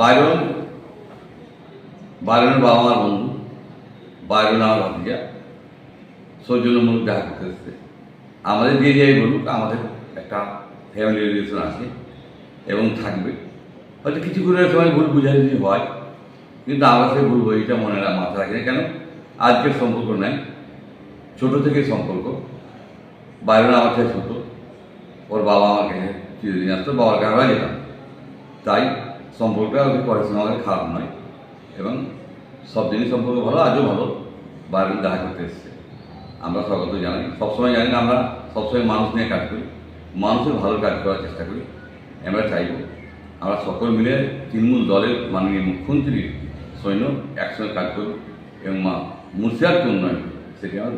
Byron, বাইরনের বাবা মার বন্ধু, বাইরন আমার ভাতিজা সৌজন্যমূলক দেখা করতে এসছে। আমাদের যে যাই বলুক, আমাদের একটা ফ্যামিলি রিলেশন আছে এবং থাকবে। হয়তো কিছু করে সময় ভুল বুঝাবুঝি হয়, কিন্তু আমরা সে ভুল বইটা মনে মাথায় রাখি না। কেন? আজকের সম্পর্ক নাই, ছোটো থেকে সম্পর্ক। বাইরন আমার থেকে ছোটো, ওর বাবা আমাকে চিরদিন আসতো, বাবার কাছে যেতাম। তাই সম্পর্কটা ওদের পড়াশোনা আমাদের খারাপ নয়। এবং সব জিনিস সম্পর্ক ভালো, আজও ভালো। বাইরে দেখা করতে এসছে। আমরা স্বাগত জানাই সবসময় জানি না আমরা সবসময় মানুষ নিয়ে কাজ করি। মানুষের ভালো কাজ করার চেষ্টা করি। আমরা চাইব আমরা সকল মিলে তৃণমূল দলের মাননীয় মুখ্যমন্ত্রীর সৈন্য একসঙ্গে কাজ করি এবং মা মুর্শিদাবাদকে উন্নয়ন সেটি আমার।